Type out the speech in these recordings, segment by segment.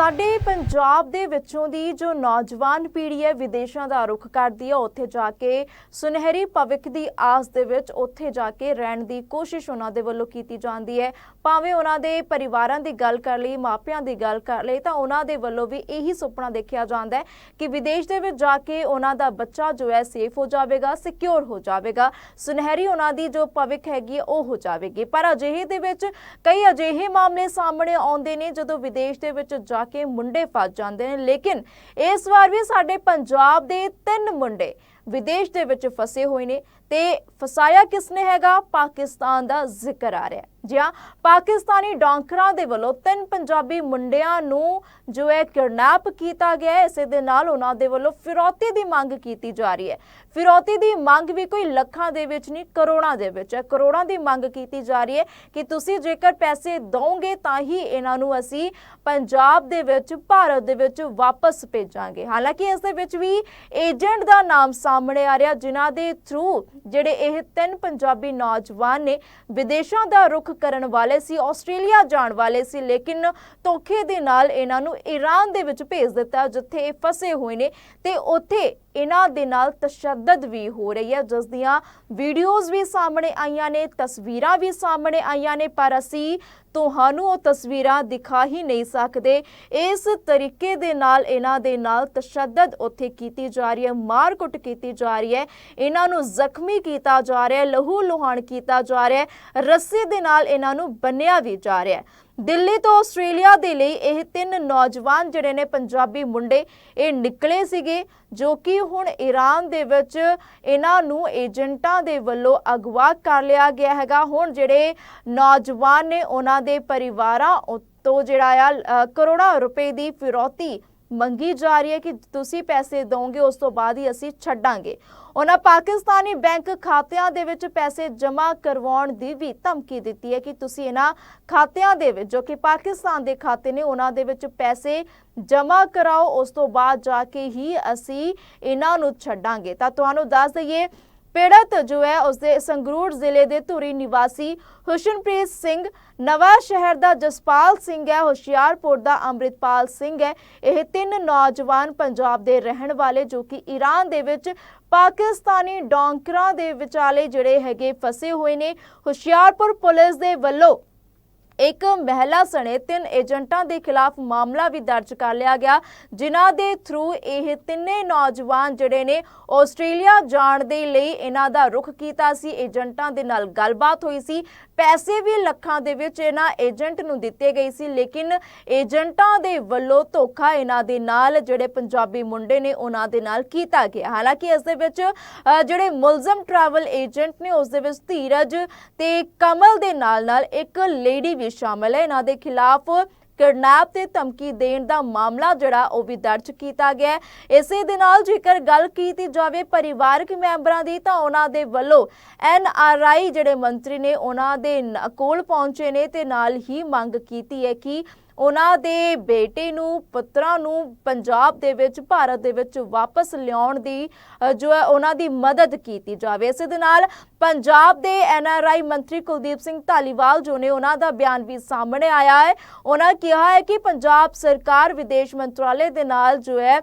ਸਾਡੇ ਪੰਜਾਬ ਦੇ ਵਿੱਚੋਂ ਦੀ ਜੋ ਨੌਜਵਾਨ ਪੀੜ੍ਹੀ ਹੈ, ਵਿਦੇਸ਼ਾਂ ਦਾ ਰੁਖ ਕਰਦੀ ਹੈ, ਉੱਥੇ ਜਾ ਕੇ ਸੁਨਹਿਰੀ ਭਵਿੱਖ ਦੀ ਆਸ ਦੇ ਵਿੱਚ ਉੱਥੇ ਜਾ ਕੇ ਰਹਿਣ ਦੀ ਕੋਸ਼ਿਸ਼ ਉਹਨਾਂ ਦੇ ਵੱਲੋਂ ਕੀਤੀ ਜਾਂਦੀ ਹੈ। ਭਾਵੇਂ ਉਹਨਾਂ ਦੇ ਪਰਿਵਾਰਾਂ ਦੀ ਗੱਲ ਕਰ ਲਈ, ਮਾਪਿਆਂ ਦੀ ਗੱਲ ਕਰ ਲਈ, ਤਾਂ ਉਹਨਾਂ ਦੇ ਵੱਲੋਂ ਵੀ ਇਹੀ ਸੁਪਨਾ ਦੇਖਿਆ ਜਾਂਦਾ ਹੈ ਕਿ ਵਿਦੇਸ਼ ਦੇ ਵਿੱਚ ਜਾ ਕੇ ਉਹਨਾਂ ਦਾ ਬੱਚਾ ਜੋ ਹੈ ਸੇਫ ਹੋ ਜਾਵੇਗਾ ਸਿਕਿਉਰ ਹੋ ਜਾਵੇਗਾ। ਸੁਨਹਿਰੀ ਉਹਨਾਂ ਦੀ ਜੋ ਭਵਿੱਖ ਹੈਗੀ ਉਹ ਹੋ ਜਾਵੇਗੀ। ਪਰ ਅਜਿਹੇ ਦੇ ਵਿੱਚ ਕਈ ਅਜਿਹੇ ਮਾਮਲੇ ਸਾਹਮਣੇ ਆਉਂਦੇ ਨੇ, ਜਦੋਂ ਵਿਦੇਸ਼ ਦੇ ਵਿੱਚ ਜਾ ਕੇ ਮੁੰਡੇ ਫਸ ਜਾਂਦੇ ਨੇ। ਲੇਕਿਨ ਇਸ ਵਾਰ ਵੀ ਸਾਡੇ ਪੰਜਾਬ ਦੇ ਤਿੰਨ ਮੁੰਡੇ ਵਿਦੇਸ਼ ਦੇ ਵਿੱਚ ਫਸੇ ਹੋਏ ਨੇ ਤੇ ਫਸਾਇਆ ਕਿਸਨੇ ਹੈਗਾ? ਪਾਕਿਸਤਾਨ ਦਾ ਜ਼ਿਕਰ ਆ ਰਿਹਾ ਹੈ। ਜੀ ਹਾਂ, ਪਾਕਿਸਤਾਨੀ ਡੌਂਕਰਾਂ ਦੇ ਵੱਲੋਂ ਤਿੰਨ ਪੰਜਾਬੀ ਮੁੰਡਿਆਂ ਨੂੰ ਜੋ ਹੈ ਕਿਡਨੈਪ ਕੀਤਾ ਗਿਆ ਹੈ। ਇਸੇ ਦੇ ਨਾਲ ਉਹਨਾਂ ਦੇ ਵੱਲੋਂ ਫਿਰੌਤੀ ਦੀ ਮੰਗ ਕੀਤੀ ਜਾ ਰਹੀ ਹੈ। ਫਿਰੌਤੀ ਦੀ ਮੰਗ ਵੀ ਕੋਈ ਲੱਖਾਂ ਦੇ ਵਿੱਚ ਨਹੀਂ, ਕਰੋੜਾਂ ਦੇ ਵਿੱਚ ਹੈ। ਕਰੋੜਾਂ ਦੀ ਮੰਗ ਕੀਤੀ ਜਾ ਰਹੀ ਹੈ ਕਿ ਤੁਸੀਂ ਜੇਕਰ ਪੈਸੇ ਦੋਗੇ ਤਾਂ ਹੀ ਇਹਨਾਂ ਨੂੰ ਅਸੀਂ ਪੰਜਾਬ ਦੇ ਵਿੱਚ, ਭਾਰਤ ਦੇ ਵਿੱਚ ਵਾਪਸ ਭੇਜਾਂਗੇ। ਹਾਲਾਂਕਿ ਇਸ ਦੇ ਵਿੱਚ ਵੀ ਏਜੰਟ ਦਾ ਨਾਮ ਸਾਹਮਣੇ ਸਾਹਮਣੇ ਆ ਰਿਹਾ। ਜਿਨ੍ਹਾਂ ਦੇ ਥਰੂ ਜਿਹੜੇ ਇਹ ਤਿੰਨ ਪੰਜਾਬੀ ਨੌਜਵਾਨ ਨੇ, ਵਿਦੇਸ਼ਾਂ ਦਾ ਰੁਖ ਕਰਨ ਵਾਲੇ ਸੀ, ਆਸਟ੍ਰੇਲੀਆ ਜਾਣ ਵਾਲੇ ਸੀ, ਲੇਕਿਨ ਧੋਖੇ ਦੇ ਨਾਲ ਇਹਨਾਂ ਨੂੰ ਈਰਾਨ ਦੇ ਵਿੱਚ ਭੇਜ ਦਿੱਤਾ, ਜਿੱਥੇ ਇਹ ਫਸੇ ਹੋਏ ਨੇ। ਤੇ ਉੱਥੇ ਇਹਨਾਂ ਦੇ ਨਾਲ ਤਸ਼ੱਦਦ ਵੀ ਹੋ ਰਹੀ ਹੈ। ਜਿਸ ਦੀਆਂ ਵੀਡੀਓਜ਼ ਵੀ ਸਾਹਮਣੇ ਆਈਆਂ ਨੇ, ਤਸਵੀਰਾਂ ਵੀ ਸਾਹਮਣੇ ਆਈਆਂ ਨੇ, ਪਰ ਅਸੀਂ ਤੁਹਾਨੂੰ ਉਹ ਤਸਵੀਰਾਂ ਦਿਖਾ ਹੀ ਨਹੀਂ ਸਕਦੇ। ਇਸ ਤਰੀਕੇ ਦੇ ਨਾਲ ਇਹਨਾਂ ਦੇ ਨਾਲ ਤਸ਼ੱਦਦ ਉੱਥੇ ਕੀਤੀ ਜਾ ਰਹੀ ਹੈ, ਮਾਰਕੁੱਟ ਕੀਤੀ ਜਾ ਰਹੀ ਹੈ। ਇਹਨਾਂ ਨੂੰ ਜ਼ਖਮੀ ਕੀਤਾ ਜਾ ਰਿਹਾ ਹੈ ਲਹੂ ਲੁਹਾਨ ਕੀਤਾ ਜਾ ਰਿਹਾ ਹੈ। ਰੱਸੇ ਦੇ ਨਾਲ ਇਹਨਾਂ ਨੂੰ ਬੰਨਿਆ ਵੀ ਜਾ ਰਿਹਾ ਹੈ। ਦਿੱਲੀ ਤੋਂ ਆਸਟ੍ਰੇਲੀਆ ਦੇ ਲਈ ਇਹ ਤਿੰਨ ਨੌਜਵਾਨ ਜਿਹੜੇ ਨੇ ਪੰਜਾਬੀ ਮੁੰਡੇ, ਇਹ ਨਿਕਲੇ ਸੀਗੇ ਜੋ ਕਿ ਹੁਣ ਈਰਾਨ ਦੇ ਵਿੱਚ ਇਹਨਾਂ ਨੂੰ ਏਜੰਟਾਂ ਦੇ ਵੱਲੋਂ ਅਗਵਾ ਕਰ ਲਿਆ ਗਿਆ ਹੈਗਾ। ਹੁਣ ਜਿਹੜੇ ਨੌਜਵਾਨ ਨੇ ਉਹਨਾਂ ਦੇ ਪਰਿਵਾਰਾਂ ਤੋਂ ਜਿਹੜਾ ਆ ਕਰੋੜਾਂ ਰੁਪਏ ਦੀ ਫਿਰੌਤੀ ਮੰਗੀ ਜਾ ਰਹੀ ਹੈ ਕਿ ਤੁਸੀਂ ਪੈਸੇ ਦੋਗੇ, ਉਸ ਤੋਂ ਬਾਅਦ ਹੀ ਅਸੀਂ ਛੱਡਾਂਗੇ। ਉਹਨਾਂ ਪਾਕਿਸਤਾਨੀ ਬੈਂਕ ਖਾਤਿਆਂ ਦੇ ਵਿੱਚ ਪੈਸੇ ਜਮ੍ਹਾਂ ਕਰਵਾਉਣ ਦੀ ਵੀ ਧਮਕੀ ਦਿੱਤੀ ਹੈ ਕਿ ਤੁਸੀਂ ਇਹਨਾਂ ਖਾਤਿਆਂ ਦੇ ਵਿੱਚ, ਜੋ ਕਿ ਪਾਕਿਸਤਾਨ ਦੇ ਖਾਤੇ ਨੇ, ਉਹਨਾਂ ਦੇ ਵਿੱਚ ਪੈਸੇ ਜਮ੍ਹਾਂ ਕਰਾਓ। ਉਸ ਤੋਂ ਬਾਅਦ ਜਾ ਕੇ ਹੀ ਅਸੀਂ ਇਹਨਾਂ ਨੂੰ ਛੱਡਾਂਗੇ। ਤਾਂ ਤੁਹਾਨੂੰ ਦੱਸ ਦਈਏ ਪੀੜਤ ਜੋ ਹੈ, ਉਸਦੇ ਸੰਗਰੂਰ ਜ਼ਿਲ੍ਹੇ ਦੇ ਧੂਰੀ ਨਿਵਾਸੀ ਹੁਸ਼ਨਪ੍ਰੀਤ ਸਿੰਘ ਨਵਾਂ ਸ਼ਹਿਰ ਦਾ ਜਸਪਾਲ ਸਿੰਘ ਹੈ, ਹੁਸ਼ਿਆਰਪੁਰ ਦਾ ਅੰਮ੍ਰਿਤਪਾਲ ਸਿੰਘ ਹੈ। ਇਹ ਤਿੰਨ ਨੌਜਵਾਨ ਪੰਜਾਬ ਦੇ ਰਹਿਣ ਵਾਲੇ ਜੋ ਕਿ ਈਰਾਨ ਦੇ ਵਿੱਚ ਪਾਕਿਸਤਾਨੀ ਡੌਂਕਰਾਂ ਦੇ ਵਿਚਾਲੇ ਜਿਹੜੇ ਹੈਗੇ ਫਸੇ ਹੋਏ ਨੇ। ਹੁਸ਼ਿਆਰਪੁਰ ਪੁਲਿਸ ਦੇ ਵੱਲੋਂ ਇੱਕ ਮਹਿਲਾ ਸਣੇ ਤਿੰਨ ਏਜੰਟਾਂ ਦੇ ਖਿਲਾਫ ਮਾਮਲਾ ਵੀ ਦਰਜ ਕਰ ਲਿਆ ਗਿਆ, ਜਿਨ੍ਹਾਂ ਦੇ ਥਰੂ ਇਹ ਤਿੰਨੇ ਨੌਜਵਾਨ ਜਿਹੜੇ ਨੇ ਆਸਟ੍ਰੇਲੀਆ ਜਾਣ ਦੇ ਲਈ ਇਹਨਾਂ ਦਾ ਰੁਖ ਕੀਤਾ ਸੀ। ਏਜੰਟਾਂ ਦੇ ਨਾਲ ਗੱਲਬਾਤ ਹੋਈ ਸੀ। ਪੈਸੇ ਵੀ ਲੱਖਾਂ ਦੇ ਵਿੱਚ ਇਹਨਾਂ ਏਜੰਟ ਨੂੰ ਦਿੱਤੇ ਗਏ ਸੀ, ਲੇਕਿਨ ਏਜੰਟਾਂ ਦੇ ਵੱਲੋਂ ਧੋਖਾ ਇਹਨਾਂ ਦੇ ਨਾਲ, ਜਿਹੜੇ ਪੰਜਾਬੀ ਮੁੰਡੇ ਨੇ ਉਹਨਾਂ ਦੇ ਨਾਲ ਕੀਤਾ ਗਿਆ। ਹਾਲਾਂਕਿ ਇਸ ਦੇ ਵਿੱਚ ਜਿਹੜੇ ਮੁਲਜ਼ਮ ਟਰੈਵਲ ਏਜੰਟ ਨੇ, ਉਸ ਦੇ ਵਿੱਚ ਧੀਰਜ ਤੇ ਕਮਲ ਦੇ ਨਾਲ ਨਾਲ ਇੱਕ ਲੇਡੀ ਵੀ ਸ਼ਾਮਲ ਹੈ। ਇਹਨਾਂ ਦੇ ਖਿਲਾਫ ਕਿਡਨੈਪ ਤੇ ਧਮਕੀ ਦੇਣ ਦਾ ਮਾਮਲਾ ਜਿਹੜਾ ਉਹ ਵੀ ਦਰਜ ਕੀਤਾ ਗਿਆ ਇਸੇ ਦੇ ਨਾਲ ਜੇਕਰ ਗੱਲ ਕੀਤੀ ਜਾਵੇ ਪਰਿਵਾਰਕ ਮੈਂਬਰਾਂ ਦੀ ਤਾਂ ਉਹਨਾਂ ਦੇ ਵੱਲੋਂ ਐਨ ਆਰ ਆਈ ਜਿਹੜੇ ਮੰਤਰੀ ਨੇ ਉਹਨਾਂ ਦੇ ਕੋਲ ਪਹੁੰਚੇ ਨੇ ਤੇ ਨਾਲ ਹੀ ਮੰਗ ਕੀਤੀ ਹੈ ਕਿ ਉਹਨਾਂ ਦੇ ਬੇਟੇ ਨੂੰ, ਪੁੱਤਰਾਂ ਨੂੰ ਪੰਜਾਬ ਦੇ ਵਿੱਚ, ਭਾਰਤ ਦੇ ਵਿੱਚ ਵਾਪਸ ਲਿਆਉਣ ਦੀ ਜੋ ਹੈ, ਉਹਨਾਂ ਦੀ ਮਦਦ ਕੀਤੀ ਜਾਵੇ। ਇਸੇ ਦੇ ਨਾਲ ਪੰਜਾਬ ਦੇ ਐਨ ਆਰ ਆਈ ਮੰਤਰੀ ਕੁਲਦੀਪ ਸਿੰਘ ਧਾਲੀਵਾਲ ਜੋ ਨੇ ਉਹਨਾਂ ਦਾ ਬਿਆਨ ਵੀ ਸਾਹਮਣੇ ਆਇਆ ਹੈ। ਉਹਨਾਂ ਕਿਹਾ ਹੈ ਕਿ ਪੰਜਾਬ ਸਰਕਾਰ ਵਿਦੇਸ਼ ਮੰਤਰਾਲੇ ਦੇ ਨਾਲ ਜੋ ਹੈ,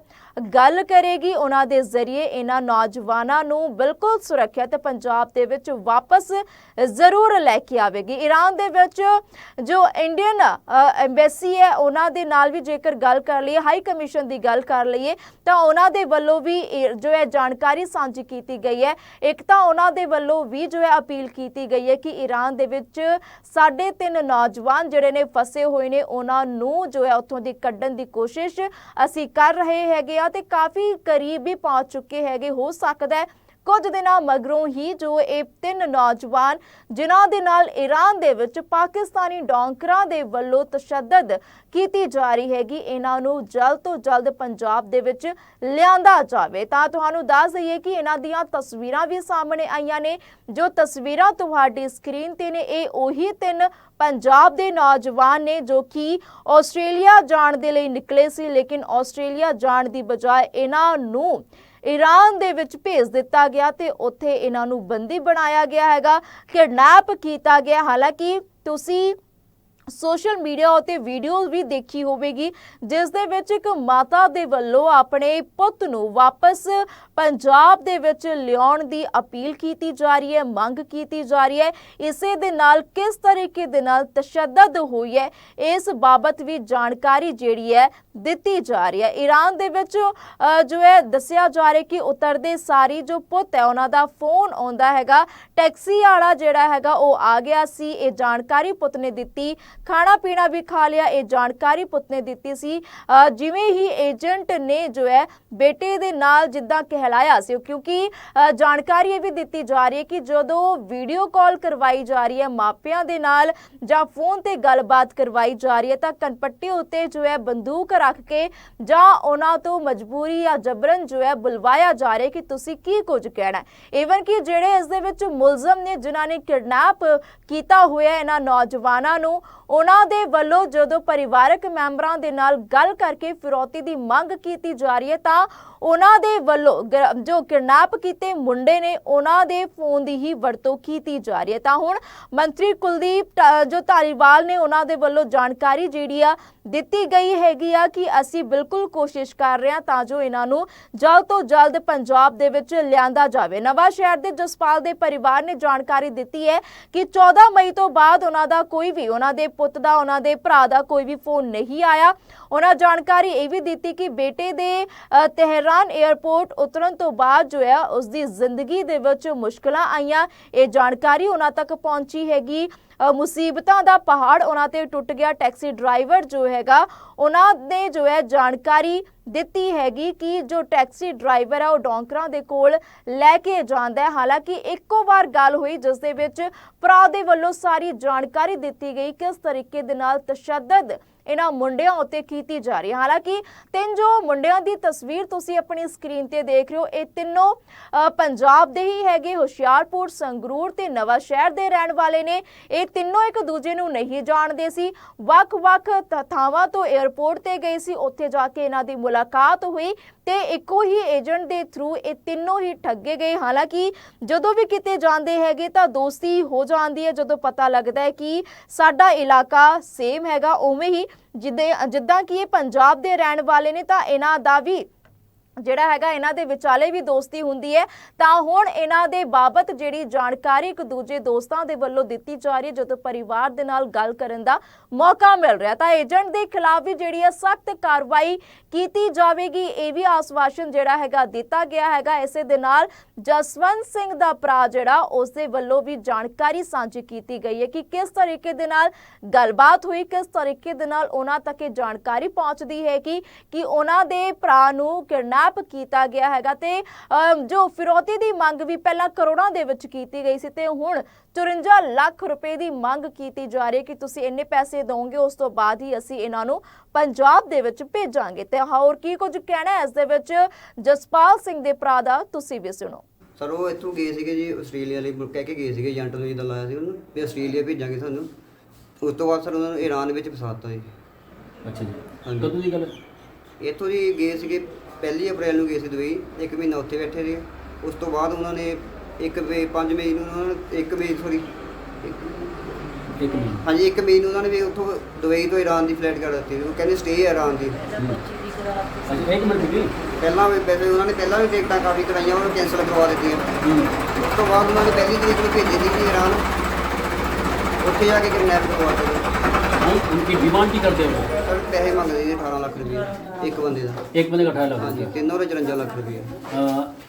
ਗੱਲ ਕਰੇਗੀ। ਉਹਨਾਂ ਦੇ ਜ਼ਰੀਏ ਇਹਨਾਂ ਨੌਜਵਾਨਾਂ ਨੂੰ ਬਿਲਕੁਲ ਸੁਰੱਖਿਅਤ ਪੰਜਾਬ ਦੇ ਵਿੱਚ ਵਾਪਸ ਜ਼ਰੂਰ ਲੈ ਕੇ ਆਵੇਗੀ। ਈਰਾਨ ਦੇ ਵਿੱਚ ਜੋ ਇੰਡੀਅਨ ਐਮਬੈਸੀ ਹੈ, ਉਹਨਾਂ ਦੇ ਨਾਲ ਵੀ ਜੇਕਰ ਗੱਲ ਕਰ ਲਈਏ, ਹਾਈ ਕਮਿਸ਼ਨ ਦੀ ਗੱਲ ਕਰ ਲਈਏ, ਤਾਂ ਉਹਨਾਂ ਦੇ ਵੱਲੋਂ ਵੀ ਜੋ ਹੈ ਜਾਣਕਾਰੀ ਸਾਂਝੀ ਕੀਤੀ ਗਈ ਹੈ। ਇੱਕ ਤਾਂ ਉਹਨਾਂ ਦੇ ਵੱਲੋਂ ਵੀ ਜੋ ਹੈ ਅਪੀਲ ਕੀਤੀ ਗਈ ਹੈ ਕਿ ਈਰਾਨ ਦੇ ਵਿੱਚ ਸਾਢੇ ਤਿੰਨ ਨੌਜਵਾਨ ਜਿਹੜੇ ਨੇ ਫਸੇ ਹੋਏ ਨੇ, ਉਹਨਾਂ ਨੂੰ ਜੋ ਹੈ ਉੱਥੋਂ ਦੀ ਕੱਢਣ ਦੀ ਕੋਸ਼ਿਸ਼ ਅਸੀਂ ਕਰ ਰਹੇ ਹੈਗੇ ਆ ਤੇ ਕਾਫੀ ਕਰੀਬ ਵੀ ਪਹੁੰਚ ਚੁੱਕੇ ਹੈਗੇ, ਹੋ ਸਕਦਾ ਹੈ ਕੁਝ ਦਿਨਾਂ ਮਗਰੋਂ ਹੀ ਜੋ ਇਹ ਤਿੰਨ ਨੌਜਵਾਨ ਜਿਨ੍ਹਾਂ ਦੇ ਨਾਲ ਈਰਾਨ ਦੇ ਵਿੱਚ ਪਾਕਿਸਤਾਨੀ ਡੌਂਕਰਾਂ ਦੇ ਵੱਲੋਂ ਤਸ਼ੱਦਦ ਕੀਤੀ ਜਾ ਰਹੀ ਹੈਗੀ, ਇਹਨਾਂ ਨੂੰ ਜਲਦ ਤੋਂ ਜਲਦ ਪੰਜਾਬ ਦੇ ਵਿੱਚ ਲਿਆਂਦਾ ਜਾਵੇ। ਤਾਂ ਤੁਹਾਨੂੰ ਦੱਸ ਦਈਏ ਕਿ ਇਹਨਾਂ ਦੀਆਂ ਤਸਵੀਰਾਂ ਵੀ ਸਾਹਮਣੇ ਆਈਆਂ ਨੇ। ਜੋ ਤਸਵੀਰਾਂ ਤੁਹਾਡੀ ਸਕਰੀਨ ਤੇ ਨੇ, ਇਹ ਉਹੀ ਤਿੰਨ ਪੰਜਾਬ ਦੇ ਨੌਜਵਾਨ ਨੇ ਜੋ ਕਿ ਆਸਟ੍ਰੇਲੀਆ ਜਾਣ ਦੇ ਲਈ ਨਿਕਲੇ ਸੀ, ਲੇਕਿਨ ਆਸਟ੍ਰੇਲੀਆ ਜਾਣ ਦੀ ਬਜਾਏ ਇਹਨਾਂ ਨੂੰ ਈਰਾਨ ਦੇ ਵਿੱਚ ਭੇਜ ਦਿੱਤਾ ਗਿਆ ਤੇ ਉੱਥੇ ਇਹਨਾਂ ਨੂੰ ਬੰਦੀ ਬਣਾਇਆ ਗਿਆ ਹੈਗਾ, ਕਿਡਨੈਪ ਕੀਤਾ ਗਿਆ। ਹਾਲਾਂਕਿ ਤੁਸੀਂ ਸੋਸ਼ਲ ਮੀਡੀਆ ਉਤੇ ਵੀਡੀਓ ਵੀ ਦੇਖੀ ਹੋਵੇਗੀ, ਜਿਸ ਦੇ ਵਿੱਚ ਇੱਕ ਮਾਤਾ ਦੇ ਵੱਲੋਂ ਆਪਣੇ ਪੁੱਤ ਨੂੰ ਵਾਪਸ ਪੰਜਾਬ ਦੇ ਵਿੱਚ ਲਿਆਉਣ ਦੀ ਅਪੀਲ ਕੀਤੀ ਜਾ ਰਹੀ ਹੈ, ਮੰਗ ਕੀਤੀ ਜਾ ਰਹੀ ਹੈ। ਇਸੇ ਦੇ ਨਾਲ ਕਿਸ ਤਰੀਕੇ ਦੇ ਨਾਲ ਤਸ਼ੱਦਦ ਹੋਈ ਹੈ, ਇਸ ਬਾਬਤ ਵੀ ਜਾਣਕਾਰੀ ਜਿਹੜੀ ਹੈ ਦਿੱਤੀ ਜਾ ਰਹੀ ਹੈ। ਈਰਾਨ ਦੇ ਵਿੱਚ ਜੋ ਹੈ, ਦੱਸਿਆ ਜਾ ਰਿਹਾ ਕਿ ਉਤਰਦੇ ਸਾਰੀ ਜੋ ਪੁੱਤ ਹੈ, ਉਹਨਾਂ ਦਾ ਫੋਨ ਆਉਂਦਾ ਹੈਗਾ, ਟੈਕਸੀ ਵਾਲਾ ਜਿਹੜਾ ਹੈਗਾ, ਉਹ ਆ ਗਿਆ ਸੀ। ਇਹ ਜਾਣਕਾਰੀ ਪੁੱਤ ਨੇ ਦਿੱਤੀ ਖਾਣਾ ਪੀਣਾ ਵੀ ਖਾ ਲਿਆ, ਇਹ ਜਾਣਕਾਰੀ ਪੁੱਤ ਨੇ ਦਿੱਤੀ ਸੀ। ਜਿਵੇਂ ਹੀ ਏਜੰਟ ਨੇ ਜੋ ਹੈ, ਬੇਟੇ ਦੇ ਨਾਲ ਜਿੱਦਾਂ ਕਹਿਲਾਇਆ ਸੀ ਕਿਉਂਕਿ ਜਾਣਕਾਰੀ ਇਹ ਵੀ ਦਿੱਤੀ ਜਾ ਰਹੀ ਹੈ ਕਿ ਜਦੋਂ ਵੀਡੀਓ ਕਾਲ ਕਰਵਾਈ ਜਾ ਰਹੀ ਹੈ ਮਾਪਿਆਂ ਦੇ ਨਾਲ ਜਾਂ ਫੋਨ ਤੇ ਗੱਲਬਾਤ ਕਰਵਾਈ ਜਾ ਰਹੀ ਹੈ ਤਾਂ ਕਨਪੱਟੀ ਉੱਤੇ ਜੋ ਹੈ ਬੰਦੂਕ ਰੱਖ ਕੇ ਜਾਂ ਉਹਨਾਂ ਤੋਂ ਮਜਬੂਰੀ ਜਾਂ ਜਬਰਨ ਜੋ ਹੈ ਬੁਲਵਾਇਆ ਜਾ ਰਿਹਾ ਕਿ ਤੁਸੀਂ ਕੀ ਕੁਝ ਕਹਿਣਾ ਈਵਨ ਕਿ ਜਿਹੜੇ ਇਸ ਦੇ ਵਿੱਚ ਮੁਲਜ਼ਮ ਨੇ, ਜਿਨ੍ਹਾਂ ਨੇ ਕਿਡਨੈਪ ਕੀਤਾ ਹੋਇਆ ਇਹਨਾਂ ਨੌਜਵਾਨਾਂ ਨੂੰ ਉਹਨਾਂ ਦੇ ਵੱਲੋਂ ਜਦੋਂ ਪਰਿਵਾਰਕ ਮੈਂਬਰਾਂ ਦੇ ਨਾਲ ਗੱਲ ਕਰਕੇ ਫਿਰੌਤੀ ਦੀ ਮੰਗ ਕੀਤੀ ਜਾ ਰਹੀ ਹੈ ਤਾਂ ਉਹਨਾਂ ਦੇ ਵੱਲੋਂ ਜੋ ਕਿਡਨੈਪ ਕੀਤੇ ਮੁੰਡੇ ਨੇ ਉਹਨਾਂ ਦੇ ਫੋਨ ਦੀ ਹੀ ਵਰਤੋਂ ਕੀਤੀ ਜਾ ਰਹੀ ਹੈ। ਤਾਂ ਹੁਣ ਮੰਤਰੀ ਕੁਲਦੀਪ ਜੋ ਧਾਲੀਵਾਲ ਨੇ ਉਹਨਾਂ ਦੇ ਵੱਲੋਂ ਜਾਣਕਾਰੀ ਜਿਹੜੀ ਆ ਦਿੱਤੀ ਗਈ ਹੈਗੀ ਆ ਕਿ ਅਸੀਂ ਬਿਲਕੁਲ ਕੋਸ਼ਿਸ਼ ਕਰ ਰਹੇ ਹਾਂ ਤਾਂ ਜੋ ਇਹਨਾਂ ਨੂੰ ਜਲਦ ਤੋਂ ਜਲਦ ਪੰਜਾਬ ਦੇ ਵਿੱਚ ਲਿਆਂਦਾ ਜਾਵੇ। ਨਵਾਂ ਸ਼ਹਿਰ ਦੇ ਜਸਪਾਲ ਦੇ ਪਰਿਵਾਰ ਨੇ ਜਾਣਕਾਰੀ ਦਿੱਤੀ ਹੈ ਕਿ 14 ਮਈ ਤੋਂ ਬਾਅਦ ਉਹਨਾਂ ਦਾ ਕੋਈ ਵੀ ਉਹਨਾਂ ਦੇ ਪੁੱਤ ਦਾ, ਉਹਨਾਂ ਦੇ ਭਰਾ ਦਾ ਕੋਈ ਵੀ ਫੋਨ ਨਹੀਂ ਆਇਆ। ਉਹਨਾਂ ਜਾਣਕਾਰੀ ਇਹ ਵੀ ਦਿੱਤੀ ਕਿ ਬੇਟੇ ਦੇ ਤਹਿਰਾਨ 에ਅਰਪੋਰਟ ਉਤਰਨ ਤੋਂ ਬਾਅਦ ਜੋ ਹੈ ਉਸ ਦੀ ਜ਼ਿੰਦਗੀ ਦੇ ਵਿੱਚ ਮੁਸ਼ਕਲਾਂ ਆਈਆਂ। ਇਹ ਜਾਣਕਾਰੀ ਉਹਨਾਂ ਤੱਕ ਪਹੁੰਚੀ ਹੈਗੀ। ਮੁਸੀਬਤਾਂ ਦਾ ਪਹਾੜ ਉਹਨਾਂ ਤੇ ਟੁੱਟ ਗਿਆ। ਟੈਕਸੀ ਡਰਾਈਵਰ ਜੋ ਹੈਗਾ, ਉਹਨਾਂ ਨੇ ਜੋ ਹੈ ਜਾਣਕਾਰੀ ਦਿੱਤੀ ਹੈਗੀ ਕਿ ਜੋ ਟੈਕਸੀ ਡਰਾਈਵਰ ਹੈ ਉਹ ਡੌਂਕਰਾਂ ਦੇ ਕੋਲ ਲੈ ਕੇ ਜਾਂਦਾ ਹੈ। ਹਾਲਾਂਕਿ ਇੱਕੋ ਵਾਰ ਗੱਲ ਹੋਈ, ਜਿਸ ਦੇ ਵਿੱਚ ਭਰਾ ਦੇ ਵੱਲੋਂ ਸਾਰੀ ਜਾਣਕਾਰੀ ਦਿੱਤੀ ਗਈ। ਕਿਸ ਤਰੀਕੇ ਦੇ ਨਾਲ ਤਸ਼ੱਦਦ ਇਹਨਾਂ ਮੁੰਡਿਆਂ ਉੱਤੇ ਕੀਤੀ ਜਾ ਰਹੀ ਹੈ। ਹਾਲਾਂਕਿ ਤਿੰਨ ਜੋ ਮੁੰਡਿਆਂ ਦੀ ਤਸਵੀਰ ਤੁਸੀਂ ਆਪਣੀ ਸਕਰੀਨ ਤੇ ਦੇਖ ਰਹੇ ਹੋ, ਇਹ ਤਿੰਨੋਂ ਪੰਜਾਬ ਦੇ ਹੀ ਹੈਗੇ, ਹੁਸ਼ਿਆਰਪੁਰ, ਸੰਗਰੂਰ ਤੇ ਨਵਾਂ ਸ਼ਹਿਰ ਦੇ ਰਹਿਣ ਵਾਲੇ ਨੇ। ਇਹ ਤਿੰਨੋਂ ਇੱਕ ਦੂਜੇ ਨੂੰ ਨਹੀਂ ਜਾਣਦੇ ਸੀ। ਵੱਖ-ਵੱਖ ਥਾਵਾਂ ਤੋਂ 에ਅਰਪੋਰਟ ਤੇ ਗਏ ਸੀ। ਉੱਥੇ ਜਾ ਕੇ ਇਹਨਾਂ ਦੀ ਮੁਲਾਕਾਤ ਹੋਈ ਤੇ ਇੱਕੋ ਹੀ ਏਜੰਟ ਦੇ ਥਰੂ ਇਹ ਤਿੰਨੋਂ ਹੀ ਠੱਗੇ ਗਏ। ਹਾਲਾਂਕਿ ਜਦੋਂ ਵੀ ਕਿਤੇ ਜਾਂਦੇ ਹੈਗੇ ਤਾਂ ਦੋਸਤੀ ਹੋ ਜਾਂਦੀ ਹੈ। ਜਦੋਂ ਪਤਾ ਲੱਗਦਾ ਹੈ ਕਿ ਸਾਡਾ ਇਲਾਕਾ ਸੇਮ ਹੈਗਾ, ਉਵੇਂ ਹੀ ਜਿੱਦੇ ਜਿੱਦਾਂ ਕਿ ਇਹ ਪੰਜਾਬ ਦੇ ਰਹਿਣ ਵਾਲੇ ਨੇ ਤਾਂ ਇਹਨਾਂ ਦਾ ਵੀ ਜਿਹੜਾ ਹੈਗਾ ਇਹਨਾਂ ਦੇ ਵਿਚਾਲੇ ਵੀ ਦੋਸਤੀ ਹੁੰਦੀ ਹੈ, ਤਾਂ ਹੁਣ ਇਹਨਾਂ ਦੇ ਬਾਬਤ ਜਿਹੜੀ ਜਾਣਕਾਰੀ ਇੱਕ ਦੂਜੇ ਦੋਸਤਾਂ ਦੇ ਵੱਲੋਂ ਦਿੱਤੀ ਜਾ ਰਹੀ ਹੈ, ਜਦੋਂ ਪਰਿਵਾਰ ਦੇ ਨਾਲ ਗੱਲ ਕਰਨ ਦਾ ਮੌਕਾ ਮਿਲ ਰਿਹਾ ਤਾਂ ਏਜੰਟ ਦੇ ਖਿਲਾਫ ਵੀ ਜਿਹੜੀ ਹੈ ਸਖਤ ਕਾਰਵਾਈ ਕੀਤੀ ਜਾਵੇਗੀ, ਇਹ ਵੀ ਆਸਵਾਸ਼ਨ ਜਿਹੜਾ ਹੈਗਾ ਦਿੱਤਾ ਗਿਆ ਹੈਗਾ। ਇਸੇ ਦੇ ਨਾਲ ਜਸਵੰਤ ਸਿੰਘ ਦਾ ਭਰਾ ਜਿਹੜਾ, ਉਸ ਦੇ ਵੱਲੋਂ ਵੀ ਜਾਣਕਾਰੀ ਸਾਂਝੀ ਕੀਤੀ ਗਈ ਹੈ ਕਿ ਕਿਸ ਤਰੀਕੇ ਦੇ ਨਾਲ ਗੱਲਬਾਤ ਹੋਈ, ਕਿਸ ਤਰੀਕੇ ਦੇ ਨਾਲ ਉਹਨਾਂ ਤੱਕ ਇਹ ਜਾਣਕਾਰੀ ਪਹੁੰਚਦੀ ਹੈ ਕਿ ਕਿ ਉਹਨਾਂ ਦੇ ਭਰਾ ਨੂੰ ਕਿਡਨੈਪ ਕੀਤਾ ਗਿਆ ਹੈਗਾ ਤੇ ਜੋ ਫਿਰੌਤੀ ਦੀ ਮੰਗ ਵੀ ਪਹਿਲਾਂ ਕਰੋੜਾਂ ਦੇ ਵਿੱਚ ਕੀਤੀ ਗਈ ਸੀ ਤੇ ਹੁਣ 54 ਲੱਖ ਰੁਪਏ ਦੀ ਮੰਗ ਕੀਤੀ ਜਾ ਰਹੀ ਹੈ ਕਿ ਤੁਸੀਂ ਇੰਨੇ ਪੈਸੇ ਦੋਗੇ ਉਸ ਤੋਂ ਬਾਅਦ ਹੀ ਅਸੀਂ ਇਹਨਾਂ ਨੂੰ ਪੰਜਾਬ ਦੇ ਵਿੱਚ ਭੇਜਾਂਗੇ। ਤੇ ਹੋਰ ਕੀ ਕੁਝ ਕਹਿਣਾ ਹੈ ਇਸ ਦੇ ਵਿੱਚ? ਜਸਪਾਲ ਸਿੰਘ ਦੇ ਭਰਾ ਦਾ ਤੁਸੀਂ ਵੀ ਸੁਣੋ। ਸਰ ਉਹ ਇੱਥੋਂ ਗਏ ਸੀਗੇ ਜੀ ਆਸਟ੍ਰੇਲੀਆ ਲਈ ਕਹਿ ਕੇ ਗਏ ਸੀਗੇ ਏਜੰਟ ਨੂੰ ਜਿੱਦਾਂ ਲਾਇਆ ਸੀ ਉਹਨੂੰ ਵੀ ਆਸਟ੍ਰੇਲੀਆ ਭੇਜਾਂਗੇ ਤੁਹਾਨੂੰ ਉਸ ਤੋਂ ਬਾਅਦ ਸਰ ਉਹਨਾਂ ਨੂੰ ਈਰਾਨ ਵਿੱਚ ਫਸਾਤਾ ਜੀ। ਅੱਛਾ ਜੀ। ਹਾਂਜੀ। ਕਦੋਂ ਦੀ ਗੱਲ? ਇੱਥੋਂ ਜੀ ਗਏ ਸੀਗੇ ਪਹਿਲੀ ਅਪ੍ਰੈਲ ਨੂੰ ਗਏ ਸੀ ਦੁਬਈ ਇੱਕ ਮਹੀਨਾ ਉੱਥੇ ਬੈਠੇ ਰਹੇ। ਉਸ ਤੋਂ ਬਾਅਦ ਉਹਨਾਂ ਨੇ ਇੱਕ ਮਈ 5 ਮਈ ਨੂੰ ਉਹਨਾਂ ਨੇ ਇੱਕ ਮਈ ਸੌਰੀ ਇੱਕ ਮਿੰਟ ਹਾਂਜੀ ਇੱਕ ਮਈ ਨੂੰ ਉਹਨਾਂ ਨੇ ਵੀ ਉੱਥੋਂ ਦੁਬਈ ਤੋਂ ਈਰਾਨ ਦੀ ਫਲਾਈਟ ਕਰ ਦਿੱਤੀ ਉਹ ਕਹਿੰਦੇ ਸਟੇ ਹੈ ਈਰਾਨ ਦੀ। ਅੱਛਾ ਇੱਕ ਮਿੰਟ ਬੀਬੀ। ਪਹਿਲਾਂ ਵੀ ਵੈਸੇ ਉਹਨਾਂ ਨੇ ਪਹਿਲਾਂ ਵੀ ਟਿਕਟਾਂ ਕਾਫੀ ਕਰਾਈਆਂ ਉਹਨਾਂ ਨੂੰ ਕੈਂਸਲ ਕਰਵਾ ਦਿੱਤੀਆਂ। ਉਸ ਤੋਂ ਬਾਅਦ ਉਹਨਾਂ ਨੇ ਪਹਿਲੀ ਤਰੀਕ ਨੂੰ ਭੇਜੀ ਸੀ ਈਰਾਨ ਉੱਥੇ ਜਾ ਕੇ ਕਿਡਨੈਪ ਕਰਵਾ ਦਿੱਤੇ। हम उनकी डिमांड की करते हो ਸਰ ਪੈਸੇ ਮੰਗਦੇ ਜੀ 18 ਲੱਖ ਰੁਪਏ ਇੱਕ ਬੰਦੇ ਦਾ एक बंदे का अठारह लाख ਹਾਂਜੀ रुपया ਤਿੰਨੋਂ ਦੇ 54 ਲੱਖ ਰੁਪਏ अ,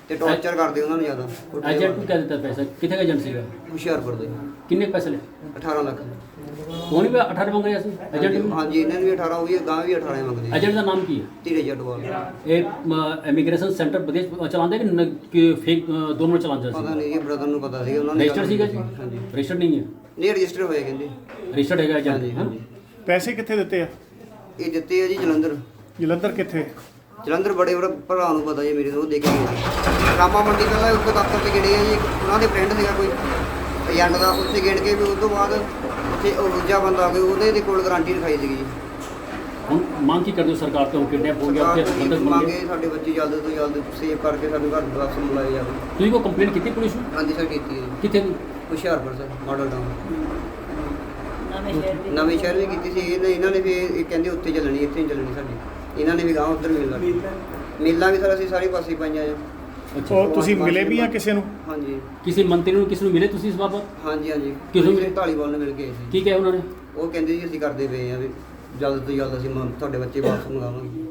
ਤੇ ਟੌਰਚਰ ਕਰਦੇ ਉਹਨਾਂ ਨੂੰ ਜ਼ਿਆਦਾ एजेंट को क्या देता है पैसा कितने का एजेंट सीगा ਹੁਸ਼ਿਆਰਪੁਰ ਦੇ कितने पैसे ले 18 ਲੱਖ कौन भी अठारह मंग रहे हैं एजेंट भी ਹਾਂਜੀ ਇਹਨਾਂ ਨੂੰ ਵੀ 18 ਹੋਈ ਗਾਂ ਵੀ 18 ਹੀ ਮੰਗਦੇ एजेंट का नाम की है ਧੀਰੇ ਜੱਟਵਾਲ ये इमिग्रेशन सेंटर प्रदेश चलाते कि न- कि फेक अ, दोनों चलाते ਪਤਾ हैं ਨਹੀਂ ਜੀ ਬ੍ਰਦਰ ਨੂੰ ਪਤਾ ਸੀਗਾ ਉਹਨਾਂ ਨੇ रजिस्टर सीगा जी ਹਾਂਜੀ रजिस्टर नहीं है ਨਹੀਂ ਰਜਿਸਟਰ ਹੋਇਆ ਕਹਿੰਦੇ। ਰਜਿਸਟਰਡ ਹੈਗਾ ਏਜੰਟ ਹਾਂਜੀ ਹਾਂਜੀ। ਪੈਸੇ ਕਿੱਥੇ ਦਿੱਤੇ ਆ? ਇਹ ਦਿੱਤੇ ਆ ਜੀ ਜਲੰਧਰ। ਜਲੰਧਰ ਕਿੱਥੇ? ਜਲੰਧਰ ਬੜੇ ਬੜੇ ਭਰਾ ਨੂੰ ਪਤਾ ਜੀ ਮੇਰੇ ਤੋਂ ਉਹ ਦੇ ਕੇ ਗਏ ਜੀ। ਰਾਮਾ ਮੰਡੀ ਦਾ ਉੱਥੇ ਦਫ਼ਤਰ ਤੇ ਗੇੜੇ ਆ ਜੀ ਉਹਨਾਂ ਦੇ ਫਰੈਂਡ ਸੀਗਾ ਕੋਈ। ਏਜੰਟ ਦਾ ਉੱਥੇ ਗੇੜ ਕੇ ਵੀ ਉਸ ਤੋਂ ਬਾਅਦ ਉੱਥੇ ਉਹ ਦੂਜਾ ਬੰਦਾ ਆ ਗਿਆ ਉਹਦੇ ਦੇ ਕੋਲ ਗਾਰੰਟੀ ਲਿਖਾਈ ਸੀਗੀ ਜੀ। ਹੁਣ ਮੰਗ ਕੀ ਕਰਦੇ ਹੋ ਸਰਕਾਰ ਤੋਂ? ਕਿਡਨੈਪ ਹੋ ਗਿਆ ਸਰਕਾਰ ਉੱਥੇ ਤੋਂ ਬੰਦਕ ਬਣ ਮੰਗੇ? ਗਿਆ ਸਾਡੇ ਬੱਚੇ ਜਲਦ ਤੋਂ ਜਲਦ ਸੇਵ ਕਰਕੇ ਸਾਨੂੰ ਘਰ ਵਾਪਸ ਬੁਲਾਏ ਜਾਵੇ। ਤੁਸੀਂ ਕੋਈ ਕੰਪਲੇਂਟ ਕੀਤੀ ਪੁਲਿਸ ਨੂੰ? ਹਾਂਜੀ ਸਰ ਕੀਤੀ ਹੈ ਜੀ। ਕਿੱਥੇ? ਹੁਸ਼ਿਆਰਪੁਰ ਸਰ ਮਾਡਲ ਟਾਊਨ ਨਵੇਂ ਸ਼ਹਿਰ ਵੀ ਕੀਤੀ ਸੀ ਇਹਨਾਂ ਇਹਨਾਂ ਨੇ ਵੀ ਇਹ ਕਹਿੰਦੇ ਉੱਥੇ ਚੱਲਣੀ ਇੱਥੇ ਨਹੀਂ ਚੱਲਣੀ ਸਾਡੀ। ਇਹਨਾਂ ਨੇ ਵੀ ਗਾਂ ਉੱਧਰ ਮਿਲ ਲੱਗੀ। ਮਿਲਾਂ ਵੀ ਸਰ ਅਸੀਂ ਸਾਰੇ ਪਾਸੇ ਪਾਈਆਂ ਅੱਛਾ। ਉਹ ਤੁਸੀਂ ਮਿਲੇ ਵੀ ਆ ਕਿਸੇ ਨੂੰ? ਹਾਂਜੀ। ਕਿਸੇ ਮੰਤਰੀ ਨੂੰ ਕਿਸ ਨੂੰ ਮਿਲੇ ਤੁਸੀਂ ਇਸ ਬਾਬਤ? ਹਾਂਜੀ ਹਾਂਜੀ। ਕਿਸ ਨੂੰ ਕਿਸੇ ਢਾਲੀਵਾਲ ਨੂੰ ਮਿਲ ਕੇ ਆਏ ਸੀ। ਕੀ ਕਿਹਾ ਉਹਨਾਂ ਨੇ? ਉਹ ਕਹਿੰਦੇ ਜੀ ਅਸੀਂ ਕਰਦੇ ਪਏ ਆ ਵੀ ਜਲਦ ਤੋਂ ਜਲਦ ਅਸੀਂ ਤੁਹਾਡੇ ਬੱਚੇ ਵਾਪਸ ਮੰਗਾਵਾਂਗੇ।